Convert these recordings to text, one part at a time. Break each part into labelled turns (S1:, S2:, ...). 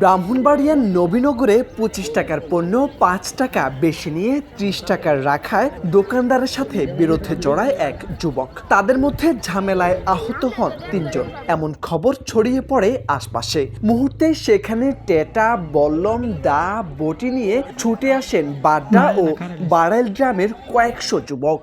S1: ব্রাহ্মণবাড়িয়ার নবীনগরে পঁচিশ টাকার পণ্য, পাঁচ টাকা বেশি নিয়ে ত্রিশ টাকার রাখায় দোকানদারের সাথে বিরুদ্ধে জড়ায় এক যুবক। তাদের মধ্যে ঝামেলায় আহত হন তিনজন। এমন খবর ছড়িয়ে পড়ে আশপাশে। মুহূর্তে সেখানে টেটা, বল্লম, দা, বটি নিয়ে ছুটে আসেন বাড্ডা ও বাড়াইল গ্রামের কয়েকশো যুবক।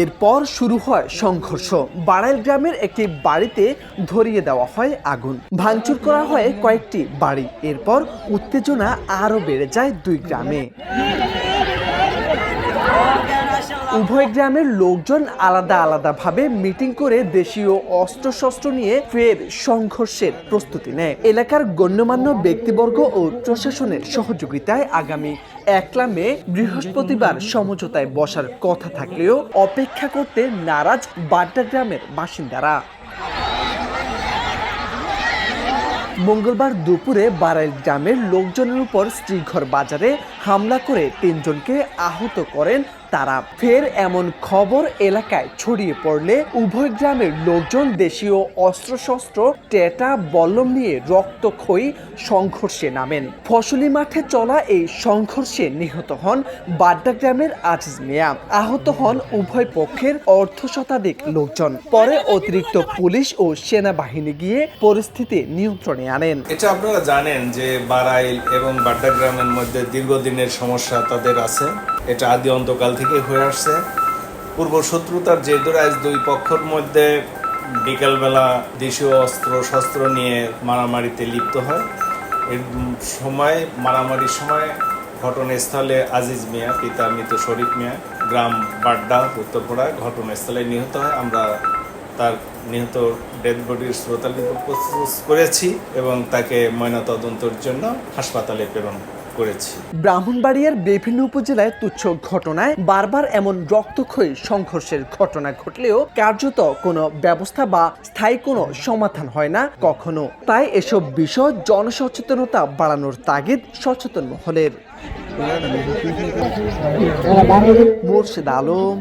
S1: এরপর শুরু হয় সংঘর্ষ। বাড়াইল গ্রামের একটি বাড়িতে ধরিয়ে দেওয়া হয় আগুন। ভাঙচুর করা হয় কয়েকটি বাড়ি। এরপর উত্তেজনা আরও বেড়ে যায় দুই গ্রামে। উভয় গ্রামের লোকজন আলাদা আলাদাভাবে মিটিং করে দেশীয় অস্ত্রশস্ত্র নিয়ে ফের সংঘর্ষের প্রস্তুতি নেয়। এলাকার গণ্যমান্য ব্যক্তিবর্গ ও প্রশাসনের সহযোগিতায় আগামী একলা মে বৃহস্পতিবার সমঝোতায় বসার কথা থাকলেও অপেক্ষা করতে নারাজ বাড্ডা গ্রামের বাসিন্দারা। মঙ্গলবার দুপুরে বারাইল গ্রামের লোকজনের উপর শ্রীঘর বাজারে হামলা করে তিনজনকে আহত করেন তারা ফের এমন খবর এলাকায় ছড়িয়ে পড়লে উভয় গ্রামের লোকজন দেশীয় অস্ত্রশস্ত্র, টেটা বল্লম নিয়ে রক্তক্ষয়ী সংঘর্ষে নামেন। ফসলি মাঠে চলা এই সংঘর্ষে নিহত হন বাড্ডা গ্রামের আজিজ মিয়া। আহত হন উভয় পক্ষের অর্ধ শতাধিক লোকজন। পরে অতিরিক্ত পুলিশ ও সেনাবাহিনী গিয়ে পরিস্থিতি নিয়ন্ত্রণে আনেন।
S2: এটা আপনারা জানেন যে বারাইল এবং বাড্ডা গ্রামের মধ্যে দীর্ঘদিনের সমস্যা তাদের আছে। এটা আদি অন্তকাল থেকে হয়ে আসছে। পূর্ব শত্রুতার যে আজ দুই পক্ষের মধ্যে বিকালবেলা দেশীয় অস্ত্র, শস্ত্র নিয়ে মারামারিতে লিপ্ত হয়। এর সময়, মারামারির সময় ঘটনাস্থলে আজিজ মিয়া, পিতা মৃত শরীফ মিয়া, গ্রাম বাড্ডা উত্তরপাড়া ঘটনাস্থলে নিহত হয়। আমরা তার নিহত ডেড বডির প্রস্তুত করেছি এবং তাকে ময়নাতদন্তের জন্য হাসপাতালে প্রেরণ করেছি।
S1: ব্রাহ্মণবাড়িয়ার বিভিন্ন উপজেলায় তুচ্ছ ঘটনায় বারবার এমন রক্তক্ষয়ী সংঘর্ষের ঘটনা ঘটলেও কার্যত কোনো ব্যবস্থা বা স্থায়ী কোনো সমাধান হয় না কখনো। তাই এসব বিষয় জনসচেতনতা বাড়ানোর তাগিদ সচেতন মহলের। মোর্শেদ আলম,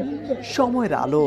S1: সময়ের আলো।